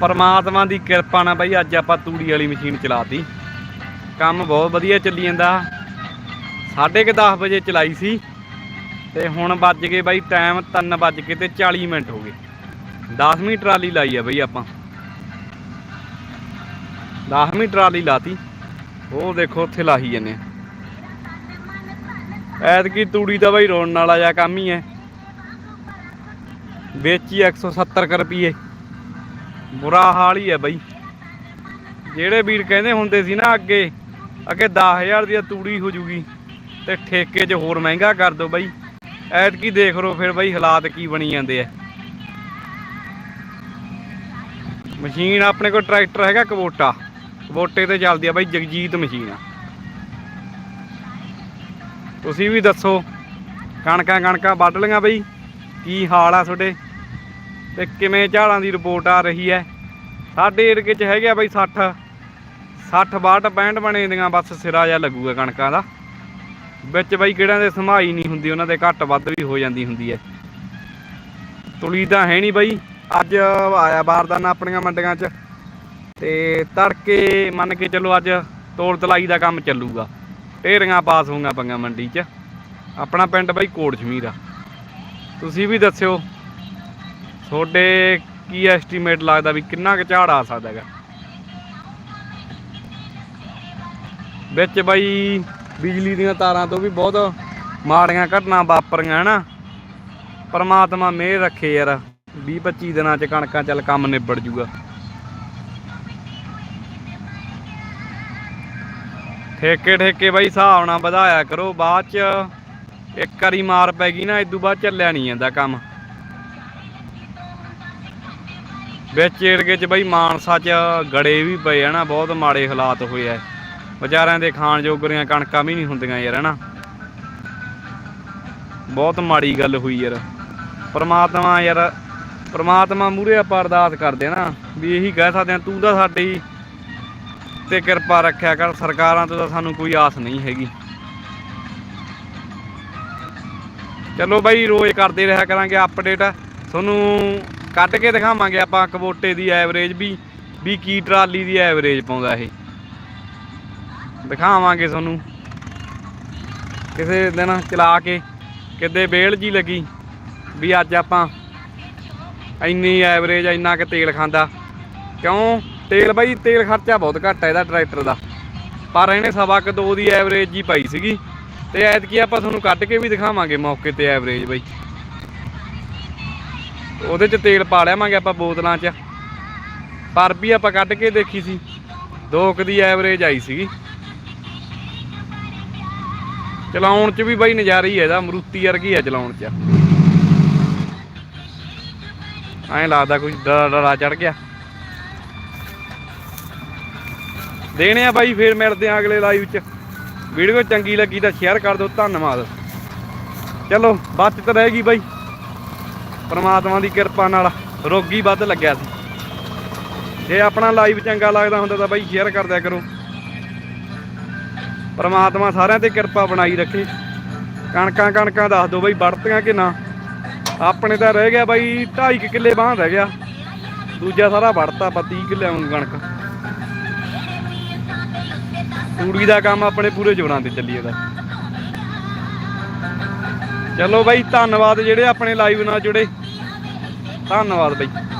ਪਰਮਾਤਮਾ ਦੀ ਕਿਰਪਾ ਨਾਲ ਬਈ ਅੱਜ ਆਪਾਂ ਤੂੜੀ ਵਾਲੀ ਮਸ਼ੀਨ ਚਲਾਤੀ। ਕੰਮ ਬਹੁਤ ਵਧੀਆ ਚੱਲੀ ਜਾਂਦਾ। 10:30 ਵਜੇ ਚਲਾਈ ਸੀ। ਤੇ ਹੁਣ ਵੱਜ ਗਏ ਬਾਈ ਟਾਈਮ 3 ਵੱਜ ਕੇ ਤੇ 40 ਮਿੰਟ ਹੋ ਗਏ। 10ਵੀਂ ਟਰਾਲੀ ਲਾਈ ਆ ਬਾਈ ਆਪਾਂ। 10ਵੀਂ ਟਰਾਲੀ ਲਾਤੀ। ਉਹ ਦੇਖੋ ਉੱਥੇ ਲਾਹੀ ਜੰਨੇ ਐਤਕੀ ਤੂੜੀ ਦਾ ਬਈ ਰੋਣ ਵਾਲਾ ਜਿਹਾ ਕੰਮ ਹੀ ਹੈ। ਵੇਚੀ 170 ਕੁ ਰੁਪਏ ਬੁਰਾ ਹਾਲ ਹੀ ਹੈ ਬਈ। ਜਿਹੜੇ ਵੀਰ ਕਹਿੰਦੇ ਹੁੰਦੇ ਸੀ ਨਾ ਅੱਗੇ ਅੱਗੇ 10000 ਦੀ ਤੂੜੀ ਹੋ ਜੂਗੀ ਤੇ ਠੇਕੇ 'ਚ ਹੋਰ ਮਹਿੰਗਾ ਕਰ ਦੋ ਬਈ। ਐਤਕੀ ਦੇਖ ਲਓ ਫਿਰ ਬਾਈ ਹਾਲਾਤ ਕੀ ਬਣੀ ਜਾਂਦੇ ਆ। ਮਸ਼ੀਨ ਆਪਣੇ ਕੋਲ ਟਰੈਕਟਰ ਹੈਗਾ ਕਬੋਟਾ। ਕਬੋਟੇ ਤੇ ਚੱਲਦੀ ਆ ਬਈ ਜਗਜੀਤ ਮਸ਼ੀਨ ਆ। ਤੁਸੀਂ ਵੀ ਦੱਸੋ, ਕਣਕਾਂ ਕਣਕਾਂ ਵੱਢ ਲਈਆਂ ਬਈ। ਕੀ ਹਾਲ ਆ ਤੁਹਾਡੇ? ਤੇ ਕਿਵੇਂ ਝਾੜਾਂ ਦੀ ਰਿਪੋਰਟ ਆ ਰਹੀ ਹੈ? ਸਾਡੇ ਏਰੀਏ 'ਚ ਹੈਗੇ ਆ ਬਈ 60 60 62 65 ਬਣੇ ਦੀਆਂ ਬਸ ਸਿਰਾ ਜਿਹਾ ਲੱਗੂਗਾ ਕਣਕਾਂ ਦਾ। ਵਿੱਚ ਬਈ ਕਿਹੜਿਆਂ ਦੇ ਸਮਾਈ ਨਹੀਂ ਹੁੰਦੀ, ਉਹਨਾਂ ਦੇ ਘੱਟ ਵੱਧ ਵੀ ਹੋ ਜਾਂਦੀ ਹੁੰਦੀ ਹੈ। ਤੁਲੀ ਤਾਂ ਹੈ ਨਹੀਂ ਬਈ, ਅੱਜ ਆਇਆ ਬਾਰਦਾਨਾ ਆਪਣੀਆਂ ਮੰਡੀਆਂ 'ਚ। ਤੇ ਤੜਕੇ ਮੰਨ ਕੇ ਚੱਲੋ ਅੱਜ ਤੋਲ ਤਲਾਈ ਦਾ ਕੰਮ ਚੱਲੂਗਾ। ਢੇਰੀਆਂ ਪਾਸ ਹੋਊਗਾ ਪੰਗਾ ਮੰਡੀ 'ਚ। ਆਪਣਾ ਪਿੰਡ ਬਈ ਕੋਟ ਸ਼ਮੀਰ ਆ। ਤੁਸੀਂ ਵੀ ਦੱਸਿਓ ਤੁਹਾਡੇ ਕੀ ਐਸਟੀਮੇਟ ਲੱਗਦਾ ਵੀ ਕਿੰਨਾ ਕੁ ਝਾੜ ਆ ਸਕਦਾ ਹੈਗਾ? ਵਿੱਚ ਬਈ ਬਿਜਲੀ ਦੀਆਂ ਤਾਰਾਂ ਤੋਂ ਵੀ ਬਹੁਤ ਮਾੜੀਆਂ ਘਟਨਾ ਵਾਪਰੀਆਂ ਹਨਾ ਪਰਮਾਤਮਾ ਮਿਹਰ ਰੱਖੇ ਯਾਰ। 20 25 ਦਿਨਾਂ ਚ ਕਣਕਾਂ ਚੱਲ ਕੰਮ ਨਿਬੜ ਜੂਗਾ। ਠੇਕੇ ਠੇਕੇ ਬਾਈ ਹਿਸਾਬ ਨਾਲ ਵਧਾਇਆ ਕਰੋ, ਬਾਅਦ ਚ ਇੱਕ ਵਾਰੀ ਮਾਰ ਪੈ ਗਈ ਨਾ ਇਦੋਂ ਬਾਅਦ ਚੱਲਿਆ ਨਹੀਂ ਜਾਂਦਾ ਕੰਮ। ਵਿੱਚ ਏਰਗੇ ਚ ਬਈ ਮਾਨਸਾ ਚ ਗੜੇ ਵੀ ਪਏ ਹਨਾ ਬਹੁਤ ਮਾੜੇ ਹਾਲਾਤ ਹੋਏ ਐ ਵਿਚਾਰਿਆਂ ਦੇ ਖਾਣ ਜੋਗਰੀਆਂ ਕਣਕਾਂ ਵੀ ਨਹੀਂ ਹੁੰਦੀਆਂ ਯਾਰ, ਹਨਾ? ਬਹੁਤ ਮਾੜੀ ਗੱਲ ਹੋਈ ਯਾਰ। ਪਰਮਾਤਮਾ ਯਾਰ, ਪਰਮਾਤਮਾ ਮੂਰੇ ਆਪਾਂ ਅਰਦਾਸ ਕਰਦੇ ਆ ਨਾ, ਵੀ ਇਹੀ ਕਹਿ ਸਕਦੇ ਆ, ਤੂੰ ਤਾਂ ਸਾਡੀ ਤੇ ਕਿਰਪਾ ਰੱਖਿਆ ਕਰ, ਸਰਕਾਰਾਂ ਤੋਂ ਤਾਂ ਸਾਨੂੰ ਕੋਈ ਆਸ ਨਹੀਂ ਹੈਗੀ। ਚਲੋ ਬਾਈ ਰੋਜ਼ ਕਰਦੇ ਰਿਹਾ ਕਰਾਂਗੇ ਅਪਡੇਟ ਤੁਹਾਨੂੰ ਕੱਟ ਕੇ ਦਿਖਾਵਾਂਗੇ ਆਪਾਂ ਕਬੋਟੇ ਦੀ ਐਵਰੇਜ ਵੀ ਵੀ ਕੀ ਟਰਾਲੀ ਦੀ ਐਵਰੇਜ ਪਾਉਂਦਾ ਇਹ। ਦਿਖਾਵਾਂਗੇ ਤੁਹਾਨੂੰ। ਕਿਸੇ ਦਿਨ ਚਲਾ ਕੇ ਕਿਤੇ ਬੇਲ ਜੀ ਲੱਗੀ ਵੀ ਅੱਜ ਆਪਾਂ ਇੰਨੀ ਐਵਰੇਜ ਇੰਨਾ ਕਿ ਤੇਲ ਖਾਂਦਾ। ਕਿਉਂ? ਤੇਲ ਬਾਈ, ਤੇਲ ਖਰਚਾ ਬਹੁਤ ਘੱਟ ਹੈ ਇਹਦਾ ਟਰੈਕਟਰ ਦਾ। ਪਰ ਇਹਨੇ ਸਵਾ ਕੁ ਦੋ ਦੀ ਐਵਰੇਜ ਜੀ ਪਾਈ ਸੀਗੀ। ਤੇ ਐਤਕੀ ਆਪਾਂ ਤੁਹਾਨੂੰ ਕੱਢ ਕੇ ਵੀ ਦਿਖਾਵਾਂਗੇ ਮੌਕੇ ਤੇ ਐਵਰੇਜ ਬਾਈ। ਉਹਦੇ ਚ ਤੇਲ ਪਾ ਲਿਆਵਾਂਗੇ ਆਪਾਂ ਬੋਤਲਾਂ 'ਚ। ਪਰ ਵੀ ਆਪਾਂ ਕੱਢ ਕੇ ਦੇਖੀ ਸੀ, ਦੋ ਕੁ ਦੀ ਐਵਰੇਜ ਆਈ ਸੀਗੀ। ਚਲਾਉਣ 'ਚ ਵੀ ਬਾਈ ਨਜ਼ਾਰਾ ਹੀ ਹੈ ਇਹਦਾ, ਮਰੂਤੀ ਵਰਗੀ ਹੈ ਚਲਾਉਣ 'ਚ। ਐਂ ਲੱਗਦਾ ਕੋਈ ਡਰਾ ਡਰਾ ਚੜ ਗਿਆ। ਦੇਣੇ ਆ ਬਾਈ, ਫੇਰ ਮਿਲਦੇ ਆ ਅਗਲੇ ਲਾਈਵ 'ਚ। ਵੀਡੀਓ ਚੰਗੀ ਲੱਗੀ ਤਾਂ ਸ਼ੇਅਰ ਕਰ ਦਿਓ, ਧੰਨਵਾਦ। ਚਲੋ, ਬਚਤ ਰਹਿ ਗਈ ਬਾਈ। ਪਰਮਾਤਮਾ ਦੀ ਕਿਰਪਾ ਨਾਲ ਰੋਗੀ ਵੱਧ ਲੱਗਿਆ ਸੀ। ਜੇ ਆਪਣਾ ਲਾਈਵ ਚੰਗਾ ਲੱਗਦਾ ਹੁੰਦਾ ਤਾਂ ਬਾਈ ਸ਼ੇਅਰ ਕਰ ਦਿਆ ਕਰੋ। ਪਰਮਾਤਮਾ ਸਾਰਿਆਂ ਤੇ ਕਿਰਪਾ ਬਣਾਈ ਰੱਖੇ। ਕਣਕਾਂ ਕਣਕਾਂ ਦੱਸ ਦਿਓ ਬਾਈ ਵੜਤੀਆਂ ਕਿ ਨਾ? ਆਪਣੇ ਤਾਂ ਰਹਿ ਗਿਆ ਬਾਈ 2.5 ਕਿੱਲੇ ਬਾਹਾਂ ਰਹਿ ਗਿਆ। ਦੂਜਾ ਸਾਰਾ ਵੜਤਾ ਆਪਾਂ 30 ਕਿੱਲੇ ਵਾਂਗ ਕਣਕ। ਤੂੜੀ ਦਾ ਕੰਮ ਆਪਣੇ ਪੂਰੇ ਜੋਰਾਂ ਤੇ ਚੱਲੀ ਇਹਦਾ ਚਲੋ ਬਾਈ ਧੰਨਵਾਦ ਜਿਹੜੇ ਆਪਣੇ ਲਾਈਵ ਨਾਲ ਜੁੜੇ। ਧੰਨਵਾਦ ਬਾਈ।